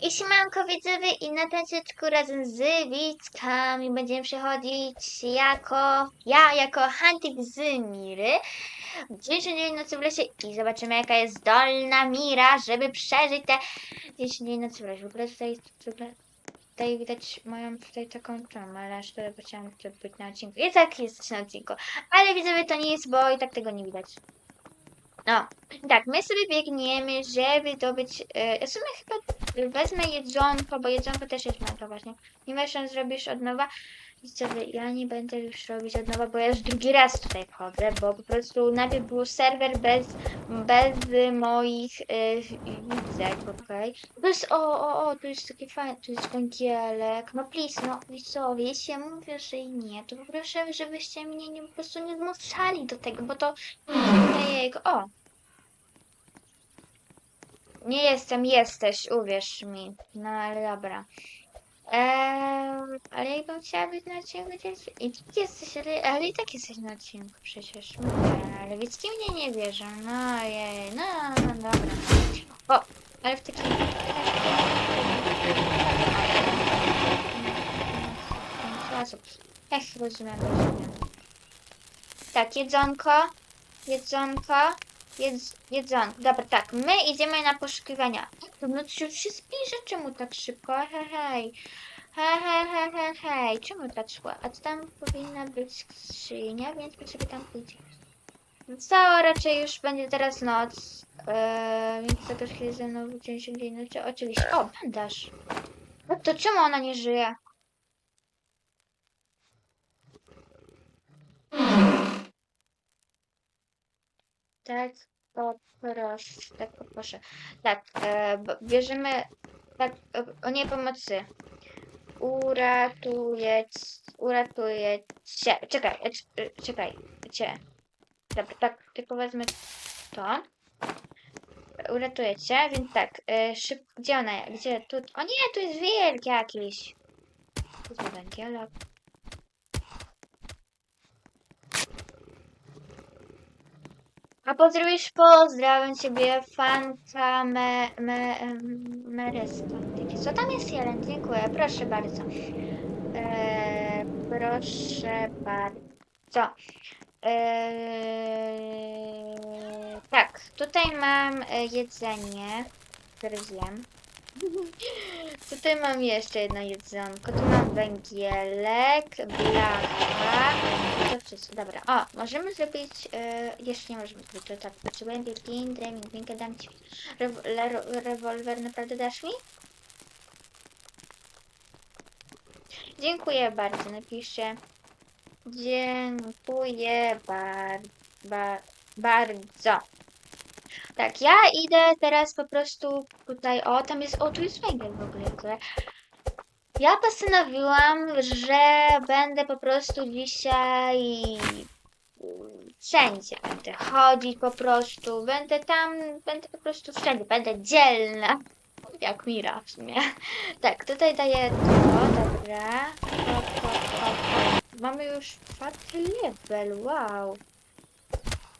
I siemanko widzowie i na odcinku razem z widzkami będziemy przechodzić jako, ja jako Hunting z Miry w dzisiejszym dzień nocy w lesie i zobaczymy jaka jest zdolna Mira, żeby przeżyć te 10 dni nocy w lesie. W ogóle tutaj, w ogóle tutaj widać moją tutaj taką tam, ale aż bo chciałam to być na odcinku. I tak jest na odcinku, ale widzowie to nie jest, bo i tak tego nie widać. No, tak, my sobie biegniemy, żeby zdobyć. E, w sumie chyba wezmę jedzonko, bo jedzonko też jest ważne. Nie że zrobisz od nowa. Widzowie, ja nie będę już robić od nowa, bo ja już drugi raz tutaj wchodzę, bo po prostu najpierw był serwer bez, bez moich e, widzek, okej? To jest, o, o, o, to jest taki fajny, to jest węgielek. No please, no widzowie, jeśli ja mówię, że nie, to proszę, żebyście mnie nie, po prostu nie zmuszali do tego, bo to Ojejku, o! Nie jestem, jesteś, uwierz mi. No ale dobra. Ale ja bym chciała być na odcinku gdzieś... I ty jesteś, ale, ale i tak jesteś na odcinku przecież. Mówię, ale widzki mnie nie wierzą. No jej, no, no dobra. O, ale w takim... sposób. Ech, rozumiem, rozumiem. Tak, jedzonko. Jedzonko. Jedz, jedzonko. Dobra, tak. My idziemy na poszukiwania. To noc już się zbliża. Czemu tak szybko? Hej, hej. Hej, hej, hej, hej. Czemu tak szło? A tam powinna być skrzynia, więc my sobie tam pójdziemy. No co, raczej już będzie teraz noc. Eee, więc to chwilę ze mną w dzień dzień. Oczywiście. O, bandaż. No to czemu ona nie żyje? Tak, poproszę, tak poproszę. Tak, e, bierzemy, tak, o nie pomocy. Uratuję, uratuję cię. Czekaj, e, e, czekaj, tak, tylko wezmę to. Uratuję cię, więc tak, e, szyb, gdzie ona? Gdzie, tu, o nie, tu jest wilk jakiś. Tu jest węgielek. A pozdrowisz, pozdrawiam ciebie, fanka me, me, em, Mereska. Co tam jest jeden? Dziękuję, proszę bardzo. Eee, proszę bardzo. Eee, tak, tutaj mam e, jedzenie, które zjem. Tutaj mam jeszcze jedno jedzonko. Tu mam węgielek, blacha. To wszystko. Dobra. O, możemy zrobić. E, jeszcze nie możemy zrobić. To tak. Potrzebuję biegin, dreaming, drinkę, dam ci. Rew, le, rewolwer naprawdę dasz mi? Dziękuję bardzo. Napiszę. Dziękuję bar, ba, bardzo. Tak, ja idę teraz po prostu tutaj, o, tam jest, o, tu jest węgiel w ogóle. Ja postanowiłam, że będę po prostu dzisiaj wszędzie będę chodzić po prostu, będę tam, będę po prostu wszędzie, będę dzielna. Jak Mira w sumie. Tak, tutaj daję to, dobra. Hop, hop, hop, hop. Mamy już czwarty level, wow.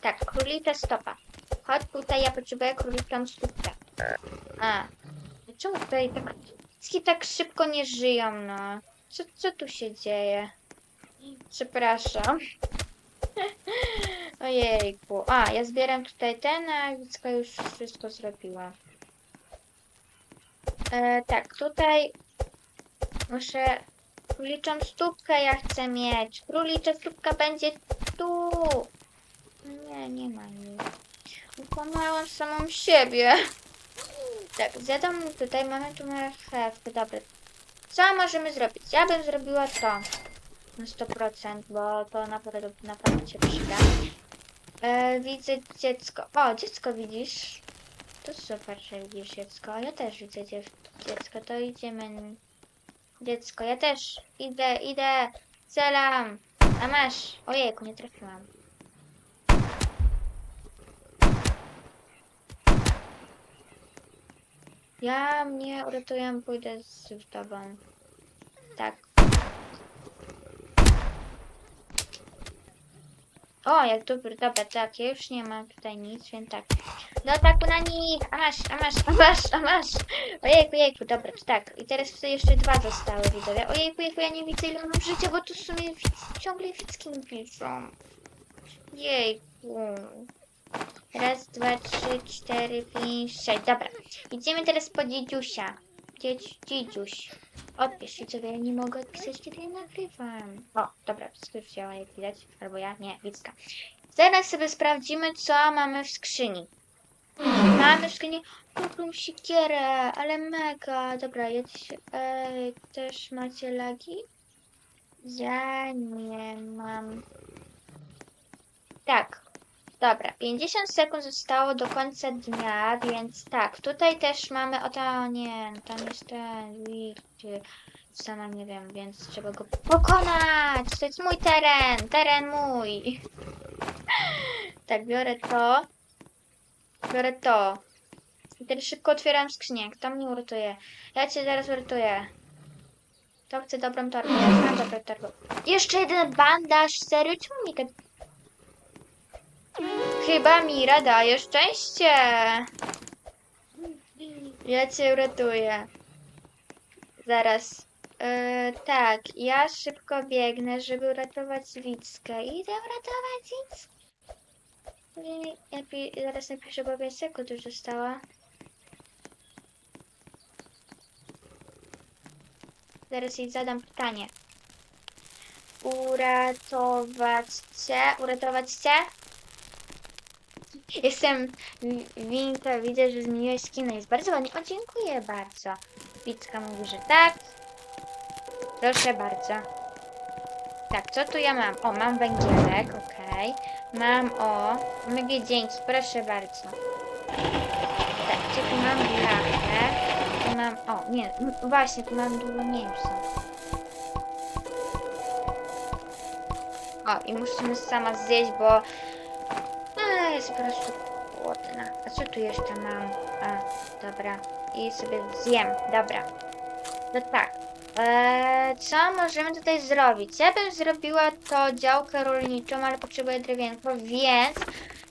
Tak, królica stopa. Chodź tutaj, ja potrzebuję króliczą stópkę. A. Czemu tutaj tak... Wszystkie tak szybko nie żyją, no. Co, co tu się dzieje? Przepraszam. Ojejku. A, ja zbieram tutaj ten, a Wicka już wszystko zrobiła. E, tak, tutaj muszę króliczą stópkę ja chcę mieć. Królicza stópka będzie tu. Nie, nie ma nic. Ukłamałam samą siebie. Tak, zjadam tutaj, mamy tu marchewkę, dobra. Co możemy zrobić? Ja bym zrobiła to. Na 100%, bo to naprawdę, naprawdę się przyda. E, widzę dziecko. O, dziecko widzisz? To super, że widzisz dziecko. Ja też widzę dziecko, to idziemy. Dziecko, ja też idę, idę. Celam. A masz. Ojejku, nie trafiłam. Ja mnie uratuję, pójdę z tobą. Tak. O, jak dobry, dobra, tak, ja już nie mam tutaj nic, więc tak. Do ataku na nich! A masz, a masz, a masz, a masz! Ojejku, jejku, dobra, tak. I teraz tutaj jeszcze dwa zostały, widzowie. Ojejku, jejku, ja nie widzę ile mam życia, bo tu w sumie ciągle mi piszą. Jejku. Raz, dwa, trzy, cztery, pięć, sześć. Dobra. Idziemy teraz po dziedziusia. Dziedź, dziedziuś. Odpisz, widzowie, ja nie mogę odpisać, kiedy ja nagrywam. O, dobra, już działa, jak widać. Albo ja, nie, Wicka. Zaraz sobie sprawdzimy, co mamy w skrzyni. Mamy w skrzyni kupią siekierę, ale mega. Dobra, ja e, też macie lagi? Ja nie mam. Tak, dobra. 50 sekund zostało do końca dnia, więc tak. Tutaj też mamy. O to nie, tam jest ten wilk. Sama nie wiem, więc trzeba go pokonać. To jest mój teren, teren mój. Tak, biorę to. Biorę to. I teraz szybko otwieram skrzynię. Kto mnie uratuje? Ja cię zaraz uratuję. To chcę dobrą torbę. Ja znam dobrą torbę. Jeszcze jeden bandaż. Serio? Czemu mi. Chyba Mira daje szczęście. Ja cię uratuję. Zaraz. Yy, tak, ja szybko biegnę, żeby uratować Wickę. Idę uratować Wickę. Napi zaraz napiszę, bo 5 sekund już została. Zaraz jej zadam pytanie. Uratować cię? Uratować cię? Jestem Wi- Winka, widzę, że zmieniłeś skinę. Jest bardzo ładnie. O, dziękuję bardzo. Wicka mówi, że tak. Proszę bardzo. Tak, co tu ja mam? O, mam węgielek, okej. Mam, o, mygie dzięki, proszę bardzo. Tak, gdzie tu mam blachę? Tu mam, o, nie, właśnie, tu mam dużo mięsa. O, i musimy sama zjeść, bo jest po prostu głodna. A co tu jeszcze mam? A, dobra. I sobie zjem, dobra. No tak. Eee, co możemy tutaj zrobić? Ja bym zrobiła to działkę rolniczą, ale potrzebuję drewienko, więc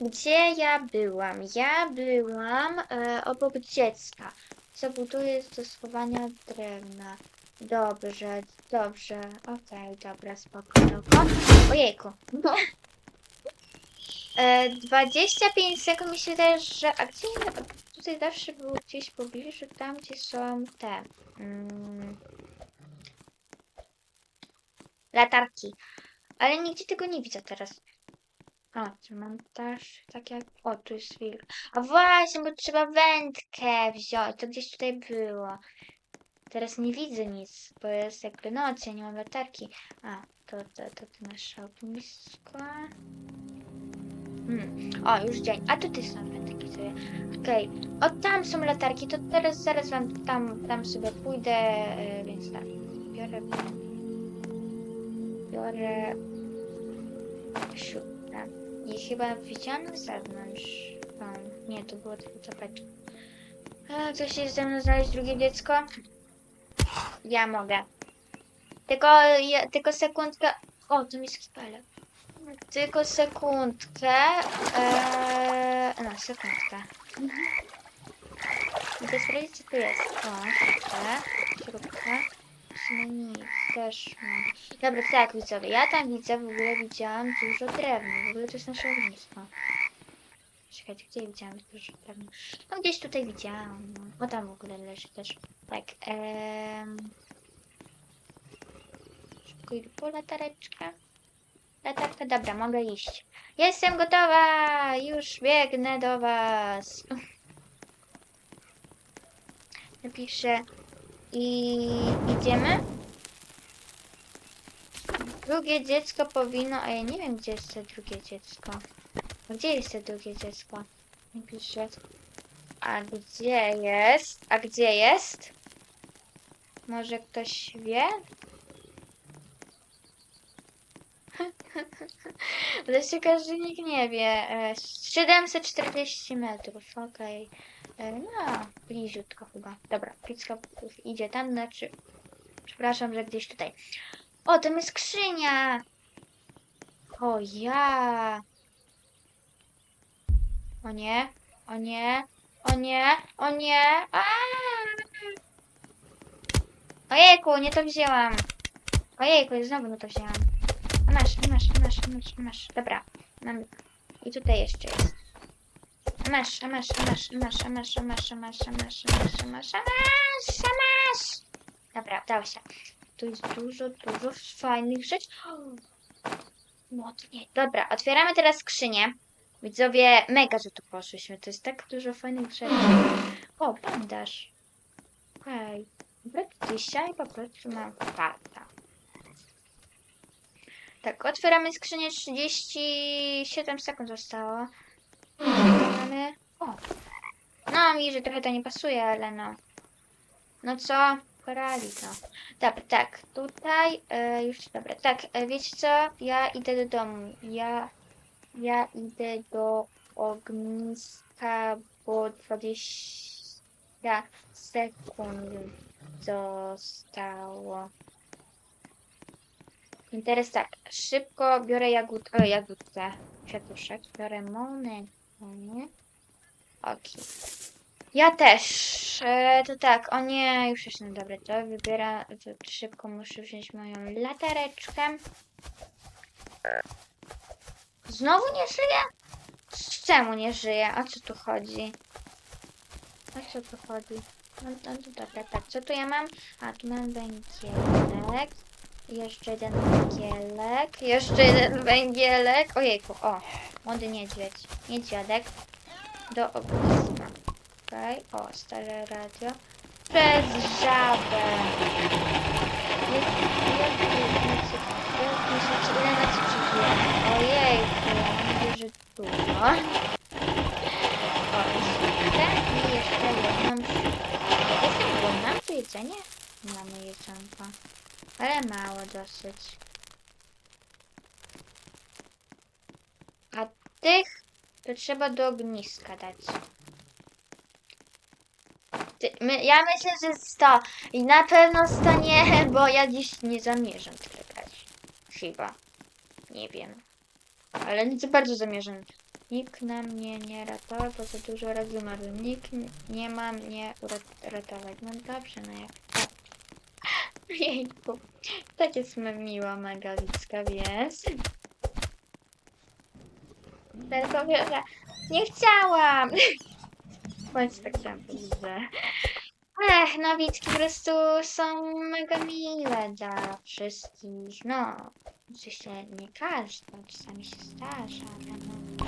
gdzie ja byłam? Ja byłam e, obok dziecka. Zabuduję do schowania drewna. Dobrze, dobrze. Okej, dobra, spoko, spoko. Ojejku. E, 25 sekund mi się że... A gdzie tutaj zawsze było gdzieś pobliżu, tam gdzie są te... Mm, latarki. Ale nigdzie tego nie widzę teraz. O, tu mam też tak jak... O, tu jest wilk. A właśnie, bo trzeba wędkę wziąć. To gdzieś tutaj było. Teraz nie widzę nic, bo jest jakby noc, ja nie mam latarki. A, to, to, to, to nasze ognisko. Hmm. O, już dzień. A tutaj są wędki sobie. Okej. O, tam są latarki, to teraz zaraz wam tam, tam sobie pójdę, e, więc tak. Biorę... Biorę... Siódmę. I chyba widziałam na zewnątrz. Nie, to było tylko tapeczka. A, ktoś jest ze mną znaleźć drugie dziecko? Ja mogę. Tylko, ja, tylko sekundkę. O, to mi skipelek. Tylko sekundkę. Eee, no, sekundkę. Idę sprawdzić, co tu jest. O, śrubkę, śrubkę. Nic, też mam. Dobra, tak, widzowie, ja tam widzę, w ogóle widziałam dużo drewna. W ogóle to jest nasze ognisko. Czekajcie, gdzie widziałam dużo drewna? No gdzieś tutaj widziałam. No. O, tam w ogóle leży też. Tak, em... Szybko idę po latareczkę. Latarka, dobra, mogę iść. Jestem gotowa! Już biegnę do was. Napiszę i idziemy. Drugie dziecko powinno, a ja nie wiem gdzie jest to drugie dziecko. Gdzie jest to drugie dziecko? Napiszę. A gdzie jest? A gdzie jest? Może ktoś wie? Ale każdy nikt nie wie. E, 740 metrów, okej. E, No, bliziutko chyba. Dobra, pizka idzie tam, znaczy... Przepraszam, że gdzieś tutaj. O, tam jest skrzynia! To ja. O nie, o nie, o nie, o nie. Ojejku, nie to wzięłam. Ojejku, znowu nie to wzięłam. Masz, masz, masz, masz, masz. Dobra, mam. I tutaj jeszcze jest. Masz, masz, masz, masz, masz, masz, masz, masz, masz, masz, masz, masz. Dobra, udało się. Tu jest dużo, dużo fajnych rzeczy. Mocnie. Dobra, otwieramy teraz skrzynię. Widzowie, mega, że tu poszliśmy. To jest tak dużo fajnych rzeczy. O, bandaż. Hej. Dobra, dzisiaj po prostu mam farta. Tak, otwieramy skrzynię. 37 sekund zostało. Mamy... O. No, mi, że trochę to nie pasuje, ale no. No co? Porali to. Dobra, tak, tutaj e, już, dobra, tak, e, wiecie co? Ja idę do domu. Ja, ja idę do ogniska, bo 20 sekund zostało. I teraz tak, szybko biorę jagód, o, jagódkę, kwiatuszek, biorę monetę. Okej. Ja też. E, to tak, o nie, już jestem dobry. To wybiera, to szybko muszę wziąć moją latareczkę. Znowu nie żyje? Z czemu nie żyje? O co tu chodzi? O co tu chodzi? No, no, no dobra, tak, co tu ja mam? A, tu mam węgielek. Jeszcze jeden węgielek. Jeszcze jeden węgielek. Ojejku, o, młody niedźwiedź. Niedźwiadek. Do ogniska. Okej, o, stare radio. Przez żabę. Ile nocy przeżyłem? Ojejku, mam nadzieję, że dużo. O, i jeszcze jedną. Jestem głodna, tu jedzenie? Mamy jedzonko. Ale mało dosyć. A tych to trzeba do ogniska dać. Ty, my, ja myślę, że 100. I na pewno 100 nie, bo ja dziś nie zamierzam klikać. Chyba. Nie wiem. Ale za bardzo zamierzam. Nikt na mnie nie ratował, bo za dużo razy umarłem. Nikt nie ma mnie urat- ratować. No dobrze, no jak. Jejku. Tak jest miła Magawicka, więc... Tylko że nie chciałam. Bądź tak że... Ech, no Wicki po prostu są mega miłe dla wszystkich. No, oczywiście nie każda, czasami się zdarza, ale no...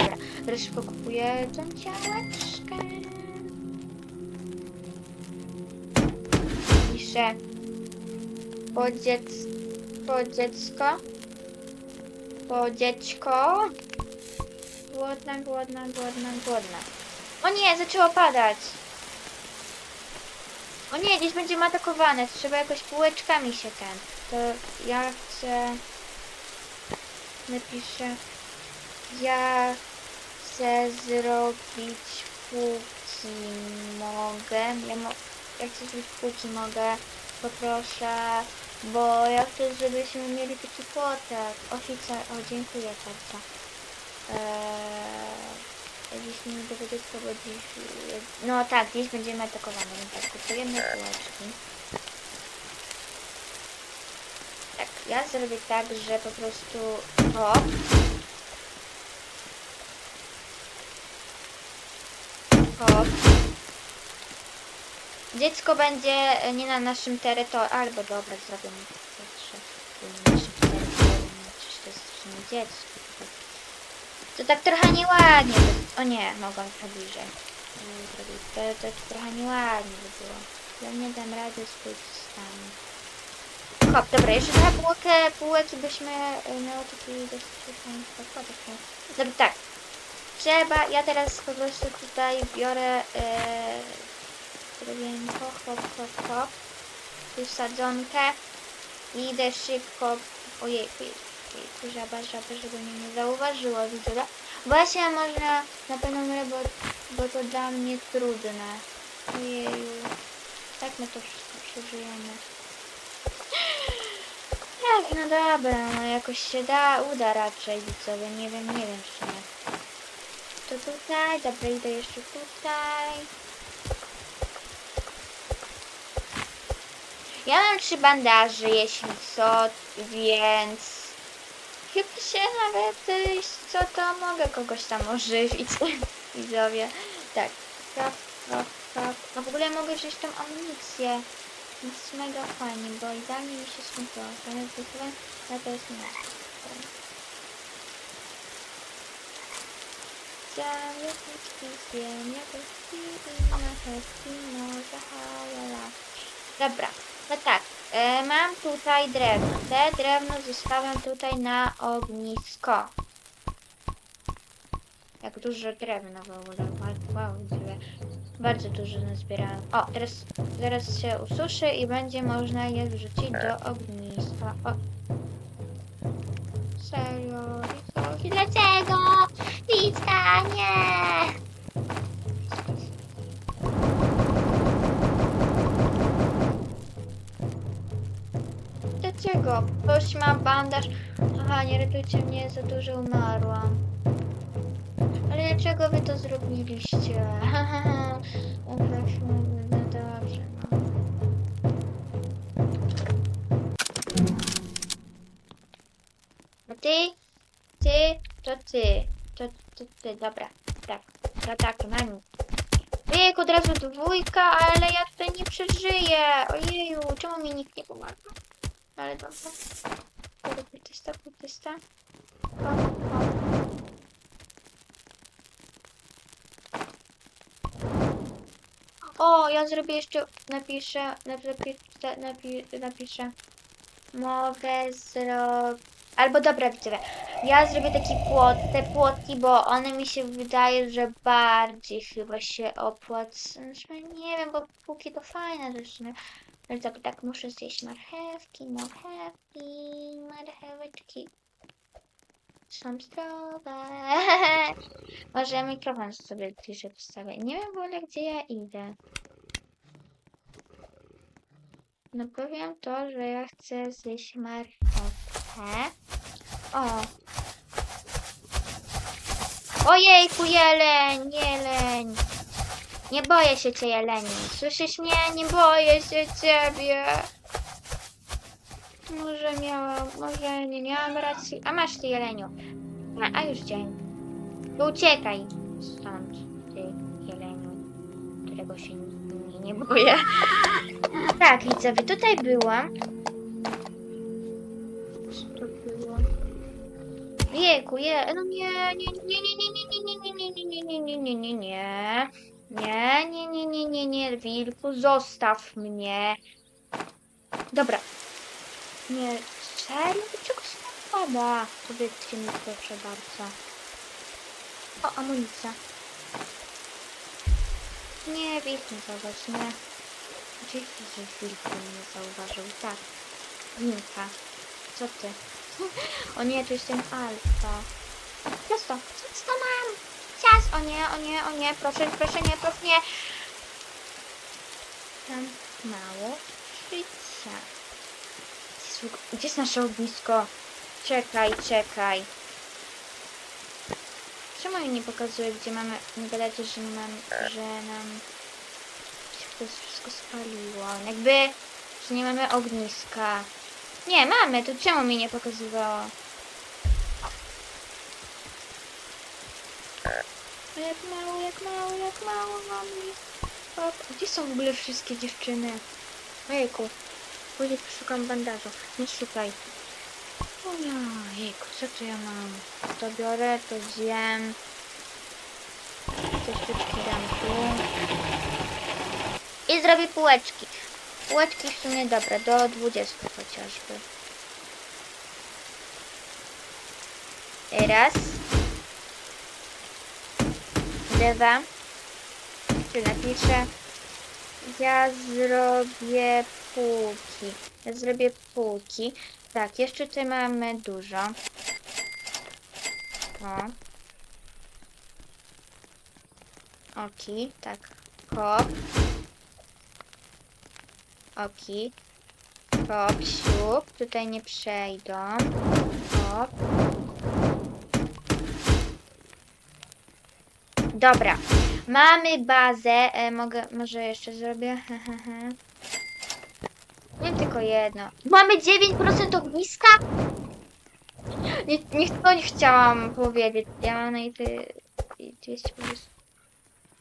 Dobra, teraz szybko kupuję tą działeczkę. Piszę po, dziec... po dziecko. Po dziecko. Głodna, głodna, głodna, głodna. O nie, zaczęło padać. O nie, gdzieś będziemy atakowane. Trzeba jakoś półeczkami się ten. To ja chcę... Napiszę... Ja chcę zrobić póki mogę. Ja, mo ja chcę zrobić póki mogę. Poproszę, bo ja chcę, żebyśmy mieli taki płotek. Oficer, o dziękuję bardzo. Eee, dziś nie dowiedzieć, co bo dziś... No tak, dziś będziemy atakowani, więc tak, kupujemy półeczki. Tak, ja zrobię tak, że po prostu... O! O! Dziecko będzie e, nie na naszym terytorium, albo dobra, to trzy. Przecież to jest dziecko. To tak trochę nieładnie. O nie, mogłam trochę bliżej. Mm, zrobić. To, to trochę nieładnie by było. Ja nie dam rady swój stan. Hop, dobra, jeszcze trochę półkę, półek byśmy e, miało taki dosyć fajny podkładek. Dobra, tak. Trzeba, ja teraz po prostu tutaj biorę e, drewienko, hop, hop, hop. Tu sadzonkę. Idę szybko. Ojej. Ojejku, żaba, żaba, żeby mnie nie zauważyła, widzowie. Właśnie można na pewno umrę, bo, to dla mnie trudne. Ojeju. Tak my to wszystko przeżyjemy. no dobra, no jakoś się da, uda raczej widzowie, nie wiem, nie wiem w sumie. To tutaj, dobra, idę jeszcze tutaj. Ja mam trzy bandaży, jeśli co, więc chyba się nawet, y, co to mogę kogoś tam ożywić, widzowie. Tak, tak, tak, tak. A w ogóle mogę wziąć tą amunicję. Jest mega fajnie, bo idealnie mi się skończyło. Zamiast zwykle, no to jest nie. Dobra, no tak. E, mam tutaj drewno. Te drewno zostawiam tutaj na ognisko. Jak dużo drewna w ogóle. Wow. Bardzo dużo nazbierałem. O, teraz zaraz się ususzy i będzie można je wrzucić do ogniska. O. Serio? Dlaczego? Wicka, nie! Dlaczego? Ktoś ma bandaż. Aha, nie ratujcie mnie, za dużo umarłam. Ale dlaczego wy to zrobiliście? No dobrze, no. A ty? Ty? To ty. To, to ty, dobra. Tak. To tak, mam. Ojejku, od razu dwójka, ale ja tutaj nie przeżyję. Ojeju, czemu mi nikt nie pomaga? Ale dobra. Dobra, putysta, putysta. O, o. O, ja zrobię jeszcze, napiszę, napiszę, napi, napiszę. Mogę zrobić, albo dobra widzowie, ja zrobię taki płot, te płotki, bo one mi się wydaje, że bardziej chyba się opłacają. Znaczy, Nie wiem, bo póki to fajne rzeczy. No. Ale tak, tak, muszę zjeść marchewki, marchewki, marcheweczki. Są zdrowe. Może ja mikrofon sobie bliżej postawię. Nie wiem w ogóle, gdzie ja idę. No powiem to, że ja chcę zjeść marchewkę. O. Ojejku, jeleń, jeleń. Nie boję się cię, jeleni. Słyszysz mnie? Nie boję się ciebie. Może miałam, może nie miałam racji. A masz ty, jeleniu. A, a już dzień. To uciekaj stąd, ty, jeleniu, którego się nie, nie boję. Tak, widzowie, tutaj byłam. Co to było? Wieku, je, no nie, nie, nie, nie, nie, nie, nie, nie, nie, nie, nie, nie, nie, nie, nie. Nie, nie, nie, nie, nie, nie, wilku, zostaw mnie. Dobra. Nie, serio? Dlaczego się napada? Powiedzcie mi proszę bardzo. O, amunicja. Nie, wilk nie zauważ, nie. Oczywiście, że wilk nie zauważył, tak. Wilka. Co ty? O nie, tu jest ten alfa. Ciasto, ciasto mam! Ciasto, o nie, o nie, o nie, proszę, proszę, nie, proszę, nie. Tam mało życia. Gdzie jest nasze ognisko? Czekaj, czekaj. Czemu mi nie pokazuje, gdzie mamy... Nie gadacie, że mam... że nam... się to wszystko spaliło. Jakby... że nie mamy ogniska. Nie, mamy, to czemu mi nie pokazywało? A jak mało, jak mało, jak mało mam. Hop. Gdzie są w ogóle wszystkie dziewczyny? Ojejku. Pójdę poszukam bandażu. Nie szukaj. O nie, jejku, co tu ja mam? To biorę, to zjem. Te sztuczki dam tu. I zrobię półeczki. Półeczki w sumie dobre, do 20 chociażby. Raz. Dwa. Czy napiszę? Ja zrobię półki. Ja zrobię półki. Tak, jeszcze tutaj mamy dużo. O. Oki, tak. Hop. Oki. Hop, siup. Tutaj nie przejdą. Hop. Dobra. Mamy bazę. E, mogę, może jeszcze zrobię. Nie tylko jedno. Mamy 9% ogniska? Nie, nie, to nie chciałam powiedzieć. Ja mam i ty. I 200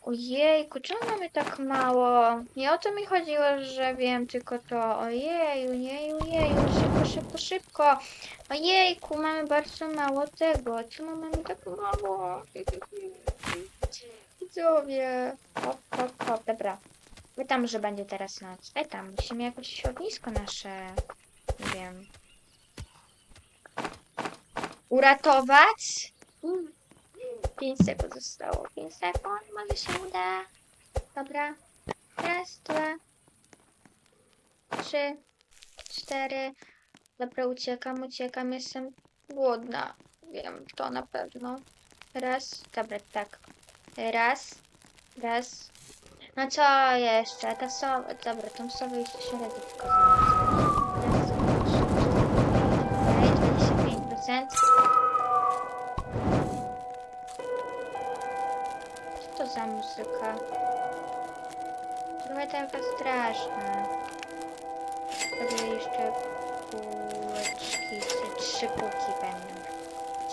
Ojejku, czemu mamy tak mało? Nie o to mi chodziło, że wiem tylko to. Ojeju, jeju, jeju, szybko, szybko, szybko. Ojejku, mamy bardzo mało tego. Czemu mamy tak mało? Widzowie. Hop, hop, hop, dobra. My tam, że będzie teraz noc. E tam, musimy jakoś ognisko nasze, nie wiem, uratować. 5 sekund zostało. 5 sekund, może się uda. Dobra. Raz, dwa, trzy, cztery. Dobra, uciekam, uciekam, jestem głodna. Wiem, to na pewno. Raz, dobra, tak. Raz, raz. No co jeszcze? Ta sowa, dobra, tą sowę jeszcze razy tylko znalazłem. Raz, dwa, trzy, cztery. Okej, 25%. Co to za muzyka? Trochę taka straszna. Wtedy jeszcze półeczki, trzy półki będą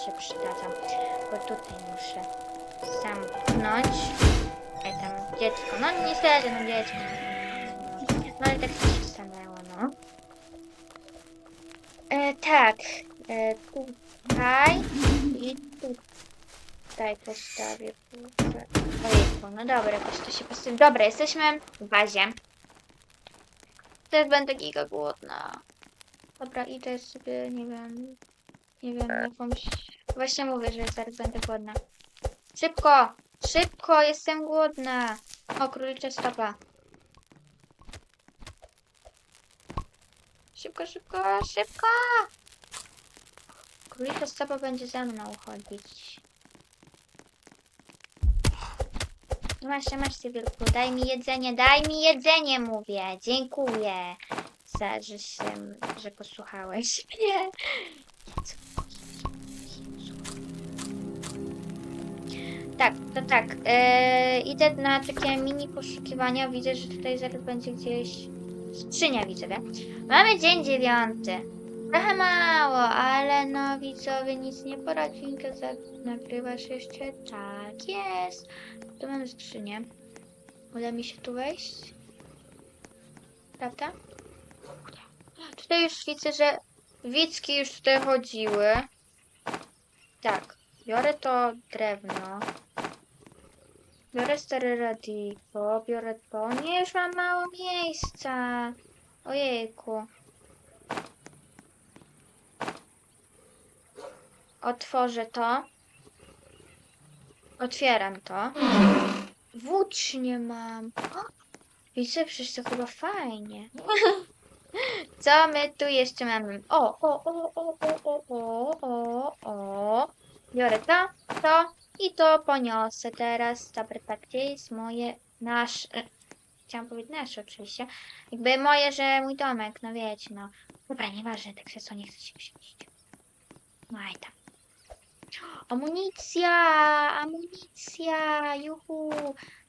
się przydadzą. Bo tutaj muszę zamknąć. E tam dziecko, no niestety, no dziecko. No ale tak się stanęło, no. E, tak, e, tutaj i tutaj postawię. Ojejku, no dobra, jakoś to się postawi. Dobra, jesteśmy w bazie. Teraz będę giga głodna. Dobra, idę sobie, nie wiem, nie wiem, jakąś... Właśnie mówię, że zaraz będę głodna. Szybko! Szybko! Jestem głodna! O, królicza stopa. Szybko, szybko, szybko! Królicza stopa będzie za mną chodzić. Masz, masz ty wielku, daj mi jedzenie, daj mi jedzenie, mówię. Dziękuję za, że się, że posłuchałeś mnie. Tak, to tak. E, idę na takie mini poszukiwania. Widzę, że tutaj zaraz będzie gdzieś skrzynia, widzowie. Mamy dzień dziewiąty. Trochę mało, ale no widzowie, nic nie poradzi. Winkę za- nagrywasz jeszcze? Tak, jest. Tu mamy skrzynię. Uda mi się tu wejść? Prawda? Tutaj już widzę, że widzki już tutaj chodziły. Tak, biorę to drewno. Biorę stare radiko, biorę to. Nie, już mam mało miejsca. Ojejku. Otworzę to. Otwieram to. Włócznie mam. O, Widzę, przecież to chyba fajnie. Co my tu jeszcze mamy? O, o, o, o, o, o, o, o, o. Biorę to, to i to poniosę teraz. Dobra, tak, gdzie jest moje, nasz, e, chciałam powiedzieć nasze oczywiście. Jakby moje, że mój domek, no wiecie, no. Dobra, nieważne, te krzesło nie chce się wsiąść. No i tam. Amunicja! Amunicja! Juhu!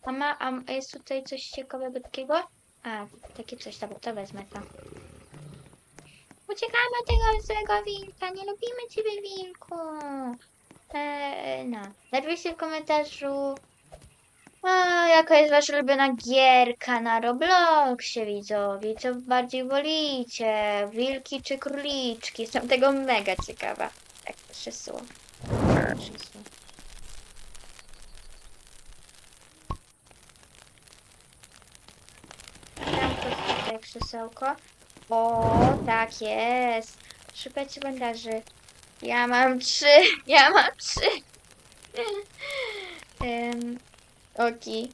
A, ma, a jest tutaj coś ciekawego takiego? A, takie coś, dobra, to wezmę to. Uciekamy od tego złego wilka, nie lubimy ciebie wilku. Eee, no. Napiszcie w komentarzu, jaka jest wasza ulubiona gierka na Robloxie, widzowie. Co bardziej wolicie? Wilki czy króliczki? Jestem tego mega ciekawa. Tak, krzesło. Krzesło. Tam to tutaj krzesełko. O, tak jest. Szukajcie bandaży. Ja mam trzy. Ja mam trzy. um, Oki.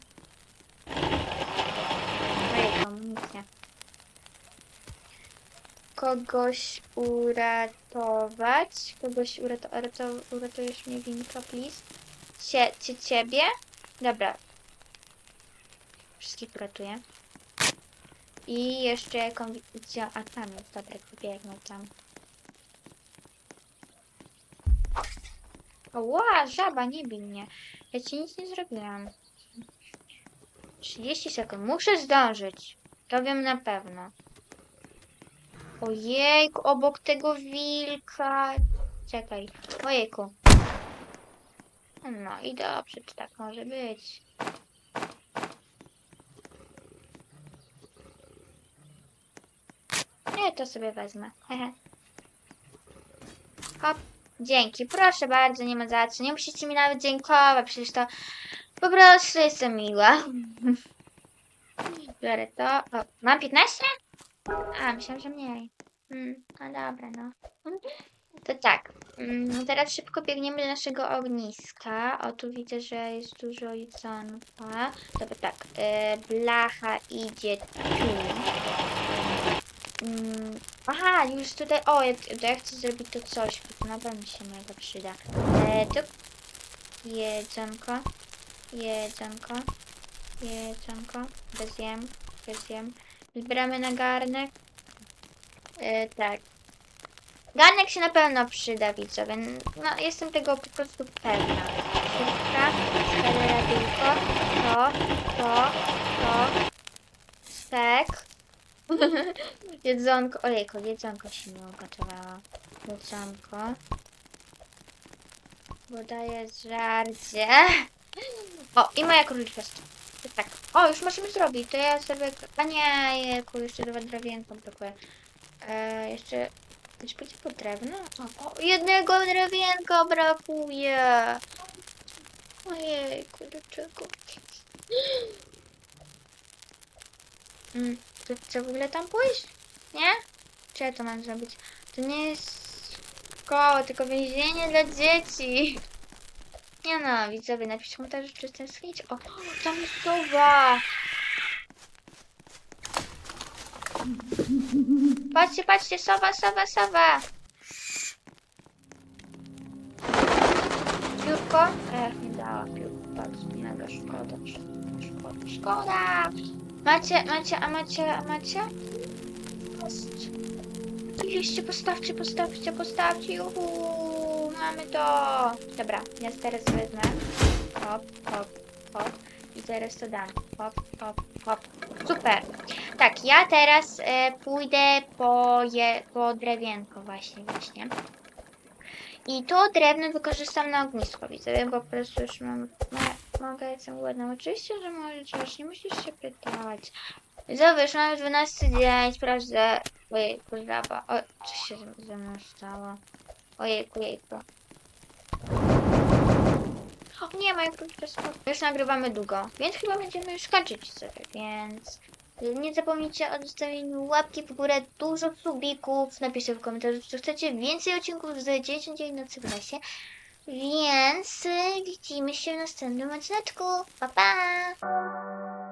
Amunicja. Kogoś uratować. Kogoś urato urato uratujesz mnie, Winka, please. Cie cie ciebie? Dobra. Wszystkich uratuję. I jeszcze jaką widzę, a tam dobra, pobiegnę tam. Ła, żaba, nie bij mnie. Ja ci nic nie zrobiłam. 30 sekund. Muszę zdążyć. To wiem na pewno. Ojejku, obok tego wilka. Czekaj. Ojejku. No i dobrze, czy tak może być. Nie, to sobie wezmę. Hehe. Hop. Dzięki, proszę bardzo, nie ma za co. Nie musicie mi nawet dziękować, przecież to po prostu jestem miła. Biorę to. O, mam 15? A, myślałam, że mniej. Mm, no dobra, no. To tak. Mm, teraz szybko biegniemy do naszego ogniska. O, tu widzę, że jest dużo jedzonka. Dobra, tak. E, blacha idzie tu. Mm, aha, już tutaj. O, ja, to ja chcę zrobić to coś, bo to na pewno się mega przyda. E, tu jedzonko, jedzonko, jedzonko. Bez jem, bez jem. Zbieramy na garnek. E, tak. Garnek się na pewno przyda, widzowie. No, jestem tego po prostu pewna. Szybka, skaleradylko, to, to, to, stek. jedzonko, ojejku, jedzonko się nie ugotowało. Jedzonko. Woda jest żarcie. O, i moja króliczka. Tak. O, już możemy zrobić. To ja sobie... A nie, jejku, jeszcze dwa drewienko brakuje. E, jeszcze... Czy będzie po drewno? O, o, jednego drewienka brakuje. Ojejku, dlaczego? Mm, to chcę w ogóle tam pójść? Nie? Czy ja to mam zrobić? To nie jest szkoła, tylko więzienie dla dzieci. Nie no, widzowie, napiszcie komentarz, czy tęsknić. O, tam jest sowa. Patrzcie, patrzcie, sowa, sowa, sowa. Piórko? Ech, nie dała piórko, bardzo mega szkoda. Szkoda, szkoda. Macie, macie, a macie, a macie? Jeszcze postawcie, postawcie, postawcie. Juhu, mamy to. Dobra, ja teraz wezmę. Hop, hop, hop. I teraz to dam. Hop, hop, hop. Super. Tak, ja teraz e, pójdę po, je, po drewienko właśnie, właśnie. I to drewno wykorzystam na ognisko, widzę, bo po prostu już mam, mo- mogę, jestem głodna. Oczywiście, że możesz, nie musisz się pytać. Już mamy 12 dzień, sprawdzę. Ojejku, żaba. O, co się ze- mną stało? Ojejku, jejku. O, nie, moja krótka spadła. Już nagrywamy długo, więc chyba będziemy już kończyć sobie, więc... Nie zapomnijcie o zostawieniu łapki w górę, dużo subików, napiszcie w komentarzu, czy chcecie więcej odcinków z 99 nocy w lesie. Więc widzimy się w następnym odcineczku. Pa, pa!